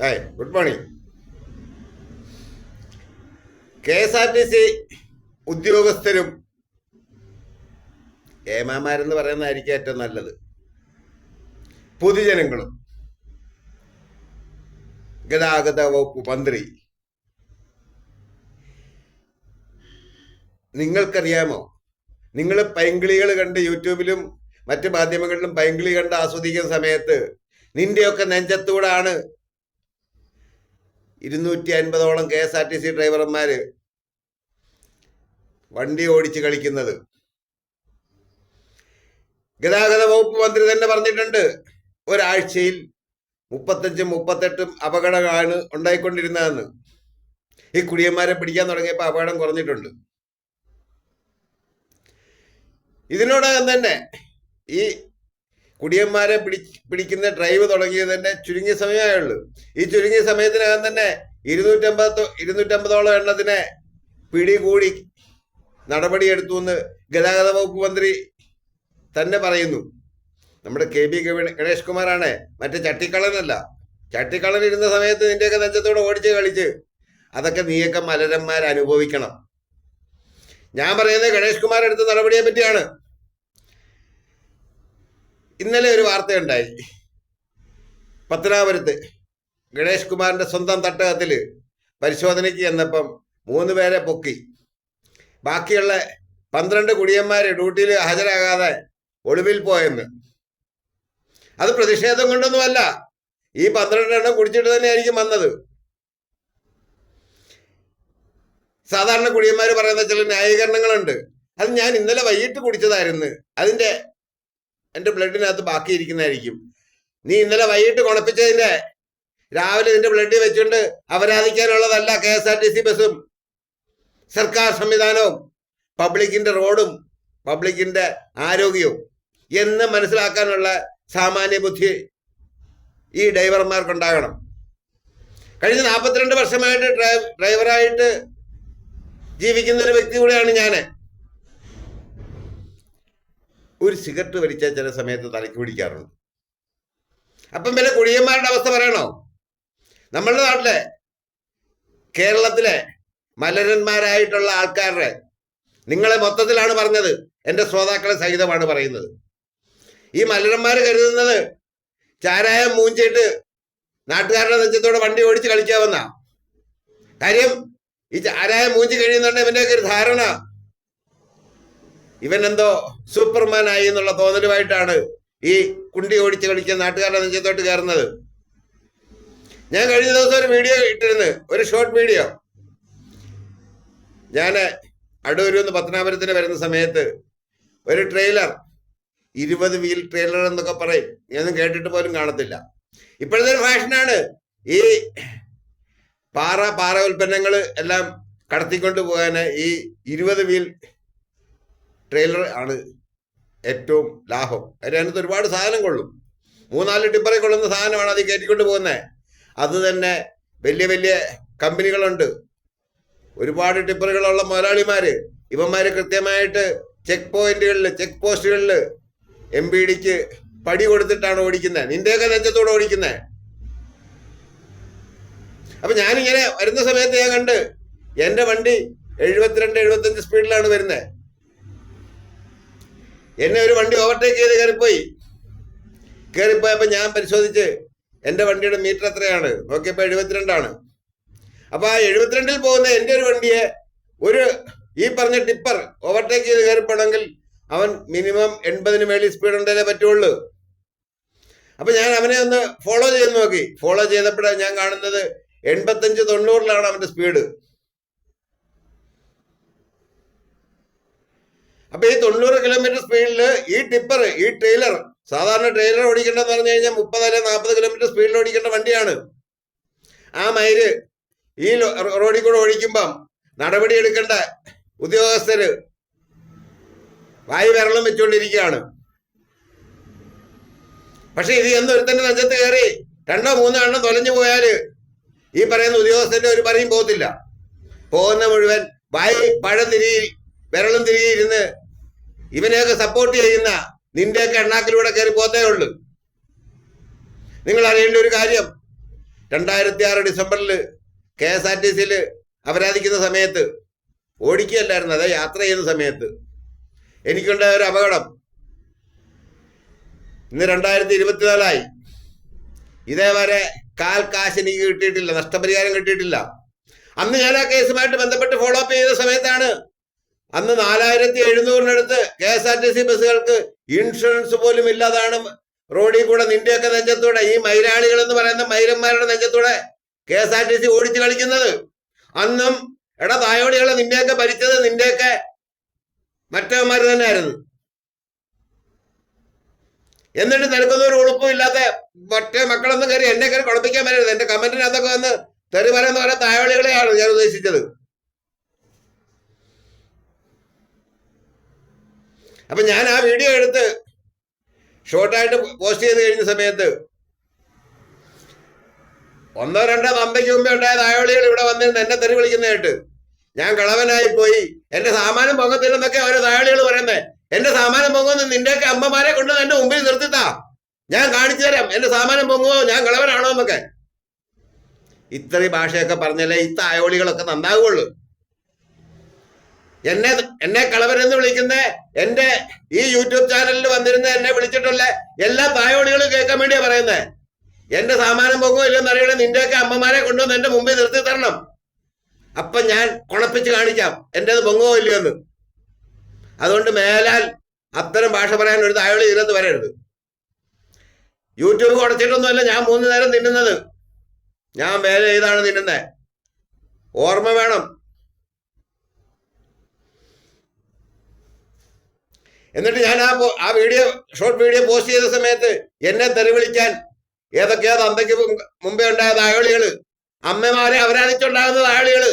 Hi good morning K S R T C ഉദ്യോഗസ്ഥരും ഏമാമാരെന്ന് പറയുന്നതായിരിക്കും ഏറ്റവും നല്ലത്. പൊതുജനങ്ങളും. ഗതാഗത വകുപ്പ് മന്ത്രി. നിങ്ങൾക്കറിയാമോ? നിങ്ങൾ പൈങ്കിളികൾ കണ്ട് യൂട്യൂബിലും മറ്റ് മാധ്യമങ്ങളിലും പൈങ്കിളി കണ്ട് ആസ്വദിക്കുന്ന സമയത്ത് നിന്റെയൊക്കെ നെഞ്ചത്തൂടാണ് ഇരുന്നൂറ്റി അൻപതോളം K S R T C ഡ്രൈവർമാര് വണ്ടി ഓടിച്ച് കളിക്കുന്നത്. ഗതാഗത വകുപ്പ് മന്ത്രി തന്നെ പറഞ്ഞിട്ടുണ്ട്. ഒരാഴ്ചയിൽ മുപ്പത്തഞ്ചും മുപ്പത്തെട്ടും അപകടങ്ങളാണ് ഉണ്ടായിക്കൊണ്ടിരുന്നതെന്ന്. ഈ കുടിയന്മാരെ പിടിക്കാൻ തുടങ്ങിയപ്പോൾ അപകടം കുറഞ്ഞിട്ടുണ്ട്. ഇതിനോടകം തന്നെ ഈ കുടിയന്മാരെ പിടി പിടിക്കുന്ന ഡ്രൈവ് തുടങ്ങിയത് തന്നെ ചുരുങ്ങിയ സമയമായുള്ളൂ ഈ ചുരുങ്ങിയ സമയത്തിനകം തന്നെ ഇരുന്നൂറ്റമ്പത് ഇരുന്നൂറ്റമ്പതോളം എണ്ണത്തിനെ പിടികൂടി നടപടിയെടുത്തു എന്ന് ഗതാഗത വകുപ്പ് മന്ത്രി തന്നെ പറയുന്നു. നമ്മുടെ കെ ബി ഗണേഷ് കുമാറാണ് മറ്റേ ചട്ടിക്കളനല്ല ചട്ടിക്കളൻ ഇരുന്ന സമയത്ത് നിന്റെയൊക്കെ നെഞ്ചത്തോടെ ഓടിച്ച് കളിച്ച് അതൊക്കെ നീയൊക്കെ മലരന്മാർ അനുഭവിക്കണം ഞാൻ പറയുന്നത് ഗണേഷ് കുമാർ എടുത്ത നടപടിയെ പറ്റിയാണ്. ഇന്നലെ ഒരു വാർത്തയുണ്ടായി. പത്തനാപുരത്ത് ഗണേഷ് കുമാറിന്റെ സ്വന്തം തട്ടകത്തിൽ പരിശോധനയ്ക്ക് ചെന്നപ്പം മൂന്ന് പേരെ പൊക്കി. ബാക്കിയുള്ള പന്ത്രണ്ട് കുടിയന്മാർ ഡ്യൂട്ടിയിൽ ഹാജരാകാതെ ഒളിവിൽ പോയെന്ന്. അത് പ്രതിഷേധം കൊണ്ടൊന്നുമല്ല ഈ പന്ത്രണ്ട് എണ്ണം കുടിച്ചിട്ട് തന്നെയായിരിക്കും വന്നത്. സാധാരണ കുടിയന്മാർ പറയുന്ന ചില ന്യായീകരണങ്ങളുണ്ട്. അത് ഞാൻ ഇന്നലെ വൈകിട്ട് കുടിച്ചതായിരുന്നു. അതിന്റെ എന്റെ ബ്ലഡിനകത്ത് ബാക്കിയിരിക്കുന്നതായിരിക്കും നീ ഇന്നലെ വൈകിട്ട് കുണപ്പിച്ചതിന്റെ രാവിലെ നിന്റെ ബ്ലഡ് വെച്ചുകൊണ്ട് അപരാധിക്കാനുള്ളതല്ല K S R T C ബസ്സും സർക്കാർ സംവിധാനവും പബ്ലിക്കിന്റെ റോഡും പബ്ലിക്കിന്റെ ആരോഗ്യവും. എന്ന് മനസ്സിലാക്കാനുള്ള സാമാന്യ ബുദ്ധി ഈ ഡ്രൈവർമാർക്കുണ്ടാകണം. കഴിഞ്ഞ നാൽപ്പത്തിരണ്ട് വർഷമായിട്ട് ഡ്രൈ- ഡ്രൈവറായിട്ട് ജീവിക്കുന്ന ഒരു വ്യക്തി കൂടെയാണ് ഞാൻ ഒരു സിഗരറ്റ് വലിച്ചാൽ ചില സമയത്ത് തലയ്ക്ക് പിടിക്കാറുണ്ട്. അപ്പം പിന്നെ കുടിയന്മാരുടെ അവസ്ഥ പറയണോ? നമ്മളുടെ നാട്ടിലെ കേരളത്തിലെ മലരന്മാരായിട്ടുള്ള ആൾക്കാരുടെ നിങ്ങളെ മൊത്തത്തിലാണ് പറഞ്ഞത് എന്റെ ശ്രോതാക്കളെ സഹിതമാണ് പറയുന്നത്. ഈ മലരന്മാർ കരുതുന്നത് ചാരായം മൂഞ്ചിട്ട് നാട്ടുകാരുടെ നെഞ്ചത്തോടെ വണ്ടി ഓടിച്ച് കളിക്കാവുന്ന കാര്യം ഈ ചാരായം മൂഞ്ചി കഴിയുന്നുണ്ടെങ്കിൽ ഇവന്റെയൊക്കെ ഒരു ധാരണ. ഇവൻ എന്തോ സൂപ്പർമാൻ ആയി എന്നുള്ള തോന്നലുമായിട്ടാണ് ഈ കുണ്ടി ഓടിച്ച് കളിക്കുന്ന നാട്ടുകാരുടെ നെഞ്ചത്തോട്ട് കയറുന്നത്. ഞാൻ കഴിഞ്ഞ ദിവസം ഒരു വീഡിയോ ഇട്ടിരുന്നു. ഒരു ഷോർട്ട് വീഡിയോ ഞാൻ അടൂരിൽ നിന്ന് പത്തനാപുരത്തിന് വരുന്ന സമയത്ത് ഒരു ട്രെയിലർ ഇരുപത് വീൽ ട്രെയിലർ എന്നൊക്കെ പറയും. ഞാനൊന്നും കേട്ടിട്ട് പോലും കാണത്തില്ല. ഇപ്പോഴത്തെ ഒരു ഫാഷനാണ് ഈ പാറ പാറ ഉൽപ്പന്നങ്ങൾ എല്ലാം കടത്തിക്കൊണ്ട് പോകാൻ ഈ ഇരുപത് വീൽ ട്രെയിലർ ആണ് ഏറ്റവും ലാഭം. അതിനകത്ത് ഒരുപാട് സാധനം കൊള്ളും. മൂന്നാൽ ടിപ്പറെ കൊള്ളുന്ന സാധനമാണ് അത് കയറ്റിക്കൊണ്ട് പോകുന്നത് അത് തന്നെ വലിയ വലിയ കമ്പനികളുണ്ട്. ഒരുപാട് ടിപ്പറുകളുള്ള മുതലാളിമാർ ഇവന്മാര് കൃത്യമായിട്ട് ചെക്ക് പോയിന്റുകളിൽ ചെക്ക് പോസ്റ്റുകളിൽ എം ബി ഡിക്ക് പടി കൊടുത്തിട്ടാണ് ഓടിക്കുന്നത് നിന്റെയൊക്കെ നെഞ്ചത്തോടെ ഓടിക്കുന്നത് അപ്പൊ ഞാനിങ്ങനെ വരുന്ന സമയത്ത് ഞാൻ കണ്ട് എന്റെ വണ്ടി എഴുപത്തിരണ്ട് എഴുപത്തഞ്ച് സ്പീഡിലാണ് വരുന്നത് എന്നെ ഒരു വണ്ടി ഓവർടേക്ക് ചെയ്ത് കയറിപ്പോയി. കയറിപ്പോയപ്പോൾ ഞാൻ പരിശോധിച്ച് എന്റെ വണ്ടിയുടെ മീറ്റർ എത്രയാണ്? നോക്കിയപ്പോൾ എഴുപത്തിരണ്ടാണ്. അപ്പോൾ ആ എഴുപത്തിരണ്ടിൽ പോകുന്ന എന്റെ ഒരു വണ്ടിയെ ഒരു ഈ പറഞ്ഞ ടിപ്പർ ഓവർടേക്ക് ചെയ്ത് കയറിപ്പോണെങ്കിൽ അവൻ മിനിമം എൺപതിന് മേളിൽ സ്പീഡ് ഉണ്ടല്ലേ പറ്റുള്ളൂ. അപ്പൊ ഞാൻ അവനെ ഒന്ന് ഫോളോ ചെയ്ത് നോക്കി. ഫോളോ ചെയ്തപ്പോഴാണ് ഞാൻ കാണുന്നത് എൺപത്തഞ്ച് തൊണ്ണൂറിലാണ് അവന്റെ സ്പീഡ് അപ്പൊ ഈ തൊണ്ണൂറ് കിലോമീറ്റർ സ്പീഡിൽ ഈ ടിപ്പർ ഈ ട്രെയിലർ സാധാരണ ട്രെയിലർ ഓടിക്കേണ്ടതെന്ന് പറഞ്ഞു കഴിഞ്ഞാൽ മുപ്പത് അല്ലെങ്കിൽ നാൽപ്പത് കിലോമീറ്റർ സ്പീഡിൽ ഓടിക്കേണ്ട വണ്ടിയാണ്. ആ മയിൽ ഈ റോഡിൽ കൂടെ ഓടിക്കുമ്പം നടപടി എടുക്കേണ്ട ഉദ്യോഗസ്ഥര് വായു വിരളം വെച്ചുകൊണ്ടിരിക്കുകയാണ് പക്ഷെ ഇത് തന്നെ നെഞ്ചത്ത് കയറി രണ്ടോ മൂന്നോ എണ്ണം തൊലഞ്ഞു പോയാൽ ഈ പറയുന്ന ഉദ്യോഗസ്ഥന്റെ ഒരു പറയും പോകത്തില്ല. പോകുന്ന മുഴുവൻ വായി പഴം തിരികെ വിരളും തിരികെ ഇരുന്ന് ഇവനെയൊക്കെ സപ്പോർട്ട് ചെയ്യുന്ന നിന്റെയൊക്കെ എണ്ണാക്കിലൂടെ കയറി പോത്തേ ഉള്ളൂ. നിങ്ങൾ അറിയേണ്ട ഒരു കാര്യം രണ്ടായിരത്തി ആറ് ഡിസംബറിൽ കെ എസ് ആർ ടി സിയിൽ അപരാധിക്കുന്ന സമയത്ത് ഓടിക്കുകയല്ലായിരുന്നു അതെ യാത്ര ചെയ്യുന്ന സമയത്ത്. എനിക്കുണ്ടായ ഒരു അപകടം. ഇന്ന് രണ്ടായിരത്തി ഇരുപത്തിനാലായി ഇതേവരെ കാൽ കാശ് എനിക്ക് കിട്ടിയിട്ടില്ല നഷ്ടപരിഹാരം കിട്ടിയിട്ടില്ല. അന്ന് ഞാൻ ആ കേസുമായിട്ട് ബന്ധപ്പെട്ട് ഫോളോ അപ്പ് ചെയ്ത സമയത്താണ് അന്ന് നാലായിരത്തി എഴുന്നൂറിനടുത്ത് K S R T C ബസ്സുകൾക്ക് insurance പോലും ഇല്ലാതാണ് റോഡിൽ കൂടെ നിന്റെയൊക്കെ നെഞ്ചത്തൂടെ ഈ മൈരാളികൾ എന്ന് പറയുന്ന മൈരന്മാരുടെ നെഞ്ചത്തൂടെ K S R T C ഓടിച്ചു കളിക്കുന്നത്. അന്നും എടാ തായോടികളെ നിന്നെയൊക്കെ ഭരിച്ചത് നിന്റെയൊക്കെ മറ്റവന്മാർ തന്നെയായിരുന്നു. എന്നിട്ട് നിനക്കൊന്നും ഒരു ഉളുപ്പും ഇല്ലാത്ത മറ്റേ മക്കളൊന്നും കയറി എന്നെ കയറി കുഴപ്പിക്കാൻ വരരുത്. എന്റെ കമന്റിനകത്തൊക്കെ വന്ന് തെറി പറയുന്ന പോലെ തായോളികളെയാണ് ഞാൻ ഉദ്ദേശിച്ചത്. അപ്പൊ ഞാൻ ആ വീഡിയോ എടുത്ത് ഷോർട്ടായിട്ട് പോസ്റ്റ് ചെയ്ത് കഴിഞ്ഞ സമയത്ത് ഒന്നോ രണ്ടോ അമ്പയ്ക്ക് മുമ്പേ ഉണ്ടായ തായോളികൾ ഇവിടെ വന്നിരുന്ന് എന്നെ തെറി വിളിക്കുന്നതായിട്ട് ഞാൻ കളവനായി പോയി. എന്റെ സാമാനം പൊങ്ങത്തില്ലെന്നൊക്കെ ഓരോ തായോളികൾ പറയുന്നേ. എന്റെ സാമാനം പൊങ്ങുമെന്ന് നിന്റെയൊക്കെ അമ്മമാരെ കൊണ്ട് എന്റെ മുമ്പിൽ നിർത്തിത്താ. ഞാൻ കാണിച്ചു തരാം. എന്റെ സാമാനം പൊങ്ങുമോ ഞാൻ കളവനാണോ എന്നൊക്കെ. ഇത്രയും ഭാഷയൊക്കെ പറഞ്ഞാലേ ഈ തായോളികളൊക്കെ നന്നാകുള്ളൂ എന്നെ എന്നെ കളവരെന്ന് വിളിക്കുന്ന? എന്റെ ഈ യൂട്യൂബ് ചാനലിൽ വന്നിരുന്ന എന്നെ വിളിച്ചിട്ടുള്ള എല്ലാ തായോടികളും കേൾക്കാൻ വേണ്ടിയാ പറയുന്നത് എന്റെ സാമാനം പൊങ്ങോ ഇല്ലെന്ന് അറിയണേ നിന്റെയൊക്കെ അമ്മമാരെ കൊണ്ടുവന്ന് എന്റെ മുമ്പിൽ നിർത്തി തരണം. അപ്പൊ ഞാൻ കുണപ്പിച്ച് കാണിക്കാം എന്റേത് പൊങ്ങോ ഇല്ലയോ എന്ന് അതുകൊണ്ട് മേലാൽ അത്തരം ഭാഷ പറയാൻ ഒരു തായോളി ഇതിനകത്ത് വരരുത്. യൂട്യൂബ് കുടച്ചിട്ടൊന്നുമല്ല ഞാൻ മൂന്ന് നേരം തിന്നുന്നത്. ഞാൻ വേല ചെയ്താണ് തിന്നുന്നത് ഓർമ്മ വേണം. എന്നിട്ട് ഞാൻ ആ ആ വീഡിയോ ഷോർട്ട് വീഡിയോ പോസ്റ്റ് ചെയ്ത സമയത്ത് എന്നെ തെറി വിളിക്കാൻ ഏതൊക്കെയോ തന്തയ്ക്ക് മുമ്പ് ഉണ്ടായ തായോളികൾ അമ്മമാരെ അവരാണിച്ചുണ്ടാകുന്ന തായോളികൾ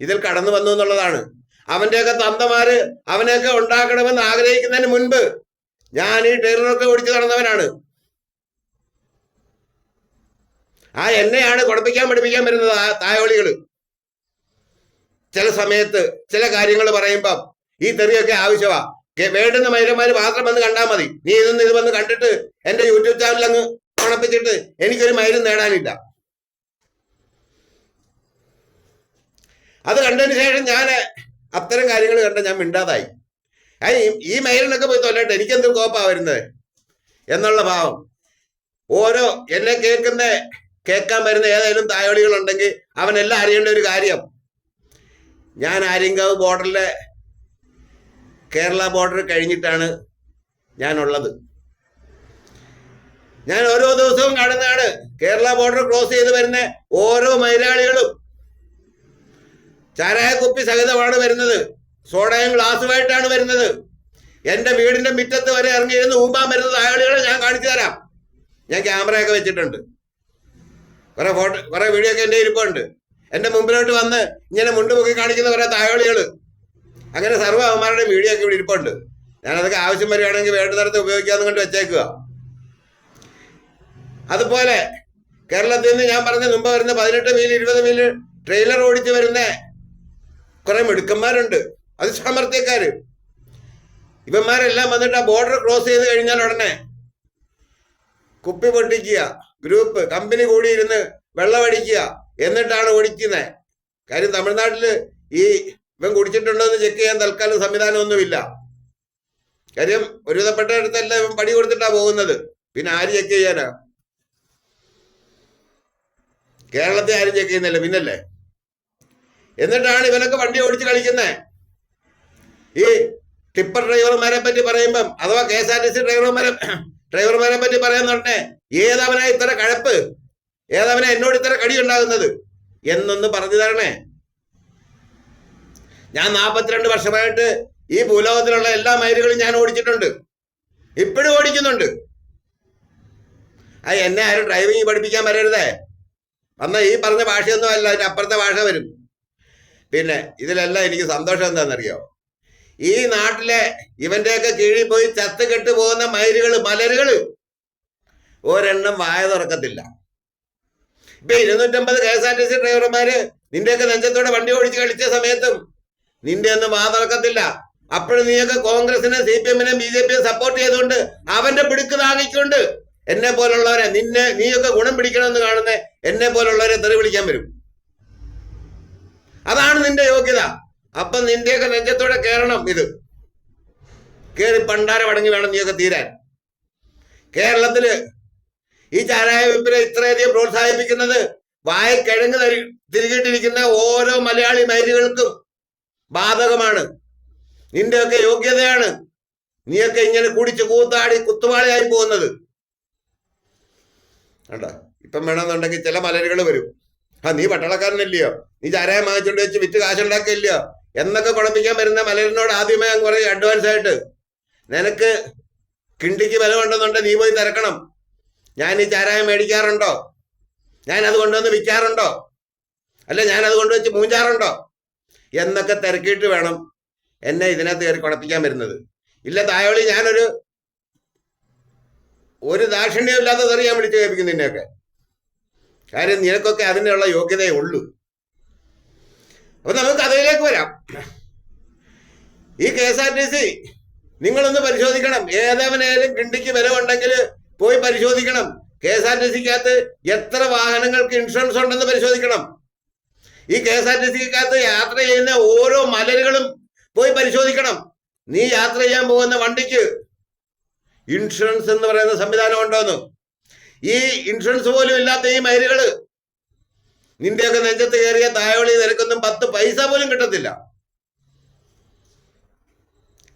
ഇതിൽ കടന്നു വന്നു എന്നുള്ളതാണ്. അവന്റെയൊക്കെ തന്തമാര് അവനെയൊക്കെ ഉണ്ടാക്കണമെന്ന് ആഗ്രഹിക്കുന്നതിന് മുൻപ് ഞാൻ ഈ ടൈലറൊക്കെ ഓടിച്ചു നടന്നവനാണ്. ആ എന്നെയാണ് കുഴപ്പിക്കാൻ പഠിപ്പിക്കാൻ വരുന്നത് ആ തായോളികൾ. ചില സമയത്ത് ചില കാര്യങ്ങൾ പറയുമ്പം ഈ തെറിയൊക്കെ ആവശ്യമാ കെ- വേണ്ടുന്ന മൈലന്മാര് മാത്രം വന്ന് കണ്ടാൽ മതി. നീ ഇതൊന്ന് ഇത് വന്ന് കണ്ടിട്ട് എന്റെ യൂട്യൂബ് ചാനൽ അങ്ങ് ഉണപ്പിച്ചിട്ട് എനിക്കൊരു മൈലും നേടാനില്ല. അത് കണ്ടതിന് ശേഷം ഞാൻ അത്തരം കാര്യങ്ങൾ കണ്ട ഞാൻ മിണ്ടാതായി. ഈ മൈലിനൊക്കെ പോയി തൊല്ലട്ടെ. എനിക്കെന്ത് കോപ്പാ വരുന്നത്? എന്നുള്ള ഭാവം. ഓരോ എന്നെ കേൾക്കുന്ന കേൾക്കാൻ വരുന്ന ഏതെങ്കിലും തായോളികളുണ്ടെങ്കിൽ അവനെല്ലാം അറിയേണ്ട ഒരു കാര്യം. ഞാൻ ആര്യങ്കാവ് ബോർഡറിലെ കേരള ബോർഡർ കഴിഞ്ഞിട്ടാണ് ഞാനുള്ളത്. ഞാൻ ഓരോ ദിവസവും കാണുന്നതാണ് കേരള ബോർഡർ ക്രോസ് ചെയ്ത് വരുന്ന ഓരോ മലയാളികളും ചാരായ കുപ്പി സഹിതമാണ് വരുന്നത്. സോഡയും ഗ്ലാസുമായിട്ടാണ് വരുന്നത്. എന്റെ വീടിന്റെ മുറ്റത്ത് വരെ ഇറങ്ങിയിരുന്ന് ഊമ്പാൻ വരുന്ന തായാളികളെ ഞാൻ കാണിച്ചു തരാം. ഞാൻ ക്യാമറയൊക്കെ വെച്ചിട്ടുണ്ട്. കുറെ ഫോട്ടോ കുറെ വീഡിയോ ഒക്കെ എന്റെ ഇരിപ്പുണ്ട് എന്റെ മുമ്പിലോട്ട് വന്ന് ഇങ്ങനെ മുണ്ടുമുക്കി കാണിക്കുന്ന കുറെ തായോളികൾ അങ്ങനെ സർവ അവന്മാരുടെ വീഡിയോ ഒക്കെ ഇവിടെ ഇരിപ്പുണ്ട്. ഞാനതൊക്കെ ആവശ്യം വരികയാണെങ്കിൽ വേണ്ടുന്നിടത്ത് ഉപയോഗിക്കാന്ന് കൊണ്ട് വെച്ചേക്കുക. അതുപോലെ കേരളത്തിൽ നിന്ന് ഞാൻ പറഞ്ഞ മുമ്പ് വരുന്ന പതിനെട്ട് മീൽ ഇരുപത് മീൽ ട്രെയിലർ ഓടിച്ച് വരുന്ന കുറെ മിടുക്കന്മാരുണ്ട്. അത് സാമർത്ഥ്യക്കാര് ഇവന്മാരെല്ലാം വന്നിട്ട് ആ ബോർഡർ ക്രോസ് ചെയ്ത് കഴിഞ്ഞാൽ ഉടനെ കുപ്പി പൊട്ടിക്കുക ഗ്രൂപ്പ് കമ്പനി കൂടിയിരുന്ന് വെള്ളമടിക്കുക എന്നിട്ടാണ് ഓടിക്കുന്നത്. കാര്യം തമിഴ്നാട്ടിൽ ഈ ഇവൻ കുടിച്ചിട്ടുണ്ടോ എന്ന് ചെക്ക് ചെയ്യാൻ തൽക്കാലം സംവിധാനമൊന്നുമില്ല. കാര്യം ഒരുവിധപ്പെട്ടടുത്തെല്ലാം ഇവൻ പടി കൊടുത്തിട്ടാ പോകുന്നത്. പിന്നെ ആര് ചെക്ക് ചെയ്യാനാ? കേരളത്തെ ആരും ചെക്ക് ചെയ്യുന്നില്ല പിന്നല്ലേ? എന്നിട്ടാണ് ഇവനൊക്കെ വണ്ടി ഓടിച്ച് കളിക്കുന്നത് ഈ ടിപ്പർ ഡ്രൈവർമാരെ പറ്റി പറയുമ്പം അഥവാ K S R T C ഡ്രൈവർമാരെ ഡ്രൈവർമാരെ പറ്റി പറയാന്നുണ്ടെ ഏതവനാ ഇത്ര കഴപ്പ്? ഏതവനാ എന്നോട് ഇത്ര കടി ഉണ്ടാകുന്നത്? എന്നൊന്ന് പറഞ്ഞു തരണേ. ഞാൻ നാൽപ്പത്തിരണ്ട് വർഷമായിട്ട് ഈ ഭൂലോകത്തിലുള്ള എല്ലാ മൈലുകളും ഞാൻ ഓടിച്ചിട്ടുണ്ട്. ഇപ്പോഴും ഓടിക്കുന്നുണ്ട്. ആ എന്നെ ആരും ഡ്രൈവിംഗ് പഠിപ്പിക്കാൻ വരരുതേ. വന്ന ഈ പറഞ്ഞ ഭാഷയൊന്നും അല്ല അതിന്റെ അപ്പുറത്തെ ഭാഷ വരും. പിന്നെ ഇതിലെല്ലാം എനിക്ക് സന്തോഷം എന്താണെന്നറിയോ? ഈ നാട്ടിലെ ഇവന്റെയൊക്കെ കീഴിൽ പോയി ചത്ത് കെട്ട് പോകുന്ന മയിലുകൾ മലരുകൾ ഒരെണ്ണം വായ തുറക്കത്തില്ല. ഇപ്പൊ ഇരുന്നൂറ്റമ്പത് K S R T C ഡ്രൈവർമാര് നിന്റെയൊക്കെ നെഞ്ചത്തോടെ വണ്ടി ഓടിച്ച് കളിച്ച സമയത്തും നിന്റെ ഒന്നും വാ തുറക്കത്തില്ല അപ്പോഴും നീയൊക്കെ കോൺഗ്രസിനെ സി പി എമ്മിനെ ബി ജെ പിയെ സപ്പോർട്ട് ചെയ്തുകൊണ്ട് അവന്റെ പിടുക്ക് താങ്ങിക്കൊണ്ട് എന്നെ പോലുള്ളവരെ നിന്നെ നീയൊക്കെ ഗുണം പിടിക്കണമെന്ന് കാണുന്ന എന്നെ പോലുള്ളവരെ തെറി വിളിക്കാൻ വരും. അതാണ് നിന്റെ യോഗ്യത. അപ്പൊ നിന്റെയൊക്കെ നെഞ്ചത്തോടെ കയറണം ഇത്. കേറി പണ്ടാര മടങ്ങി വേണം നീയൊക്കെ തീരാൻ. കേരളത്തിൽ ഈ ചാരായ വിപ്പിനെ ഇത്രയധികം പ്രോത്സാഹിപ്പിക്കുന്നത് വായക്കിഴങ്ങ് തരി തിരികിട്ടിരിക്കുന്ന ഓരോ മലയാളി മൈലുകൾക്കും ബാധകമാണ്. നിന്റെയൊക്കെ യോഗ്യതയാണ്. നീയൊക്കെ ഇങ്ങനെ കുടിച്ച് കൂത്താടി കുത്തുവാളിയായി പോകുന്നത്. കണ്ടോ? ഇപ്പം വേണമെന്നുണ്ടെങ്കിൽ ചില മലരുകൾ വരും. ആ നീ പട്ടാളക്കാരനല്ലയോ? നീ ചാരായം വാങ്ങിച്ചോണ്ട് വെച്ച് വിറ്റ് കാശുണ്ടാക്കില്ലയോ? എന്നൊക്കെ കുഴപ്പിക്കാൻ വരുന്ന മലരിനോട് ആദ്യമേ അങ്ങ് പറയും അഡ്വാൻസ് ആയിട്ട്. നിനക്ക് കിണ്ടിക്ക് വില കൊണ്ടെന്നുണ്ടെങ്കിൽ നീ പോയി തിരക്കണം ഞാൻ ഈ ചാരായം മേടിക്കാറുണ്ടോ? ഞാൻ അത് കൊണ്ടുവന്ന് വിൽക്കാറുണ്ടോ? അല്ല ഞാൻ അത് കൊണ്ടുവച്ച് മൂഞ്ചാറുണ്ടോ? എന്നൊക്കെ തിരക്കിയിട്ട് വേണം എന്നെ ഇതിനകത്ത് കയറി കുഴപ്പിക്കാൻ വരുന്നത്. ഇല്ല തായോളി ഞാനൊരു ഒരു ദാക്ഷിണ്യം ഇല്ലാത്ത തെറി ഞാൻ വിളിച്ചു കേൾപ്പിക്കും നിന്നെയൊക്കെ. കാര്യം നിനക്കൊക്കെ അതിനുള്ള യോഗ്യതയേ ഉള്ളൂ. അപ്പൊ നമുക്ക് അതിലേക്ക് വരാം. ഈ K S R T C നിങ്ങളൊന്ന് പരിശോധിക്കണം. ഏതവനായാലും കിണ്ടിക്ക് വില ഉണ്ടെങ്കിൽ പോയി പരിശോധിക്കണം. കെ എസ് ആർ ടി സിക്കകത്ത് എത്ര വാഹനങ്ങൾക്ക് ഇൻഷുറൻസ് ഉണ്ടെന്ന് പരിശോധിക്കണം. ഈ കെ എസ് ആർ ടി സിക്കകത്ത് യാത്ര ചെയ്യുന്ന ഓരോ മലരുകളും പോയി പരിശോധിക്കണം. നീ യാത്ര ചെയ്യാൻ പോകുന്ന വണ്ടിക്ക് ഇൻഷുറൻസ് എന്ന് പറയുന്ന സംവിധാനം ഉണ്ടോന്ന്? ഈ ഇൻഷുറൻസ് പോലും ഇല്ലാത്ത ഈ മൈലുകൾ നിന്റെയൊക്കെ നെഞ്ചത്ത് കയറിയ തായോളി നിരക്കൊന്നും പത്ത് പൈസ പോലും കിട്ടത്തില്ല.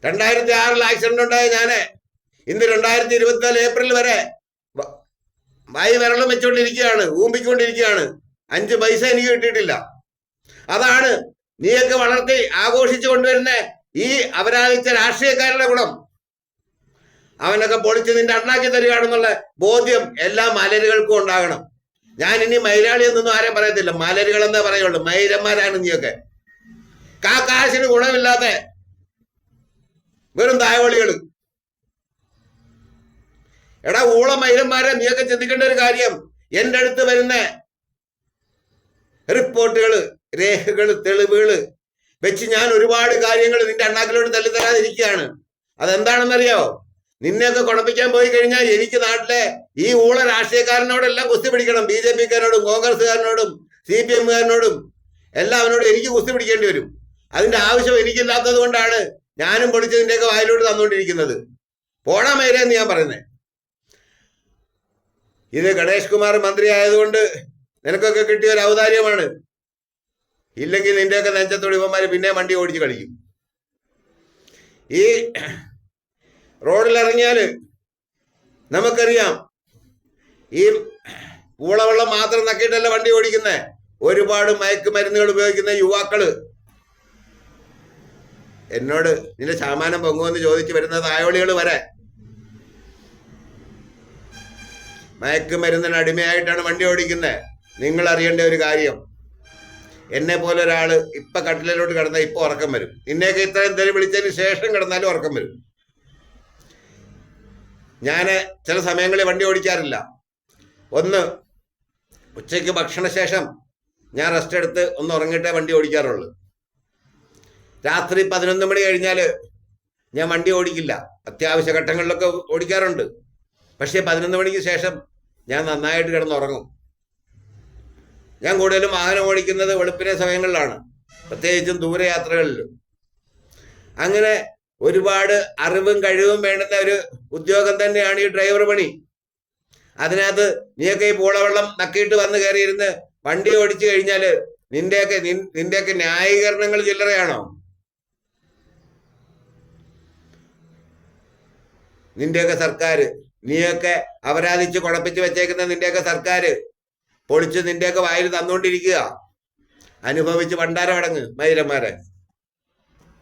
രണ്ടായിരത്തി ആറിൽ ആക്സിഡന്റ് ഉണ്ടായ ഞാൻ ഇന്ന് രണ്ടായിരത്തി ഇരുപത്തിനാല് ഏപ്രിൽ വരെ വായി വിരളം വെച്ചുകൊണ്ടിരിക്കുകയാണ് ഊമ്പിക്കൊണ്ടിരിക്കുകയാണ്. അഞ്ച് പൈസ എനിക്ക് കിട്ടിയിട്ടില്ല. അതാണ് നീയൊക്കെ വളർത്തി ആഘോഷിച്ചു കൊണ്ടുവരുന്ന ഈ അപരാധിച്ച രാഷ്ട്രീയക്കാരുടെ ഗുണം. അവനൊക്കെ പൊളിച്ച് നിന്റെ അണ്ണാക്കി തരികയാണെന്നുള്ള ബോധ്യം എല്ലാ മലരുകൾക്കും ഉണ്ടാകണം. ഞാൻ ഇനി മൈലാളി എന്നൊന്നും ആരെയും പറയത്തില്ല. മലരുകൾ എന്നേ പറയുള്ളൂ. മൈരന്മാരാണ് നീയൊക്കെ. കാക്കാശിന് ഗുണമില്ലാത്ത വെറും തായവളികൾ എടാ ഊള മൈരന്മാരെ നീയൊക്കെ ചിന്തിക്കേണ്ട ഒരു കാര്യം. എന്റെ അടുത്ത് വരുന്ന റിപ്പോർട്ടുകൾ രേഖകൾ തെളിവുകൾ വെച്ച് ഞാൻ ഒരുപാട് കാര്യങ്ങൾ നിന്റെ അണ്ണാക്കിലോട്ട് തള്ളിത്തരാതിരിക്കുകയാണ് അതെന്താണെന്നറിയോ? നിന്നെയൊക്കെ കുഴപ്പിക്കാൻ പോയി കഴിഞ്ഞാൽ എനിക്ക് നാട്ടിലെ ഈ ഊള രാഷ്ട്രീയക്കാരനോടെല്ലാം കുസ്തി പിടിക്കണം. ബി ജെ പിക്കാരനോടും കോൺഗ്രസ്സുകാരനോടും സി പി എമ്മുകാരനോടും. എല്ലാം അവനോട് എനിക്ക് കുസ്തി പിടിക്കേണ്ടി വരും. അതിന്റെ ആവശ്യം എനിക്കില്ലാത്തത് കൊണ്ടാണ് ഞാനും പൊളിച്ച് നിന്റെയൊക്കെ വായിലോട്ട് തന്നുകൊണ്ടിരിക്കുന്നത്. പോടാ മേരെന്ന് ഞാൻ പറയുന്നത് ഇത് ഗണേഷ് കുമാർ മന്ത്രി ആയതുകൊണ്ട് നിനക്കൊക്കെ കിട്ടിയ ഒരു ഔദാര്യമാണ്. ഇല്ലെങ്കിൽ നിന്റെയൊക്കെ നെഞ്ചത്തോട് ഇവന്മാര് പിന്നെ വണ്ടി ഓടിച്ച് കളിക്കും. ഈ റോഡിൽ ഇറങ്ങിയാൽ നമുക്കറിയാം ഈ പൂളവെള്ളം മാത്രം നക്കിയിട്ടല്ല വണ്ടി ഓടിക്കുന്നേ? ഒരുപാട് മയക്ക് മരുന്നുകൾ ഉപയോഗിക്കുന്ന യുവാക്കൾ. എന്നോട് നിന്റെ ശതമാനം പൊങ്ങുമെന്ന് ചോദിച്ചു വരുന്ന തായോളികൾ വരെ. മയക്കുമരുന്നിന് അടിമയായിട്ടാണ് വണ്ടി ഓടിക്കുന്നത് നിങ്ങൾ അറിയേണ്ട ഒരു കാര്യം എന്നെ പോലെ ഒരാൾ ഇപ്പൊ കട്ടിലോട്ട് കിടന്നാൽ ഇപ്പൊ ഉറക്കം വരും. നിന്നെയൊക്കെ ഇത്ര എന്തെങ്കിലും വിളിച്ചതിന് ശേഷം കിടന്നാലും ഉറക്കം വരും. ഞാൻ ചില സമയങ്ങളിൽ വണ്ടി ഓടിക്കാറില്ല. ഒന്ന് ഉച്ചയ്ക്ക് ഭക്ഷണശേഷം ഞാൻ റെസ്റ്റ് എടുത്ത് ഒന്ന് ഉറങ്ങിയിട്ടേ വണ്ടി ഓടിക്കാറുള്ളൂ. രാത്രി പതിനൊന്ന് മണി കഴിഞ്ഞാൽ ഞാൻ വണ്ടി ഓടിക്കില്ല. അത്യാവശ്യ ഘട്ടങ്ങളിലൊക്കെ ഓടിക്കാറുണ്ട്. പക്ഷേ പതിനൊന്ന് മണിക്ക് ശേഷം ഞാൻ നന്നായിട്ട് കിടന്നുറങ്ങും. ഞാൻ കൂടുതലും വാഹനം ഓടിക്കുന്നത് വെളുപ്പിനെ സമയങ്ങളിലാണ്. പ്രത്യേകിച്ചും ദൂരയാത്രകളിൽ അങ്ങനെ ഒരുപാട് അറിവും കഴിവും വേണ്ടുന്ന ഒരു ഉദ്യോഗം തന്നെയാണ് ഈ ഡ്രൈവർ പണി. അതിനകത്ത് നീയൊക്കെ ഈ പൂളവെള്ളം നക്കിയിട്ട് വന്ന് കയറിയിരുന്ന് വണ്ടി ഓടിച്ചു കഴിഞ്ഞാൽ നിന്റെയൊക്കെ നിന്റെയൊക്കെ ന്യായീകരണങ്ങൾ ചില്ലറയാണോ? നിന്റെയൊക്കെ സർക്കാർ നീയൊക്കെ അപരാധിച്ച് കുഴപ്പിച്ച് വെച്ചേക്കുന്ന നിന്റെയൊക്കെ സർക്കാർ പൊളിച്ച് നിന്റെയൊക്കെ വായിൽ തന്നുകൊണ്ടിരിക്കുക അനുഭവിച്ച് പണ്ടാരം അടങ്ങ് മൈരന്മാരെ.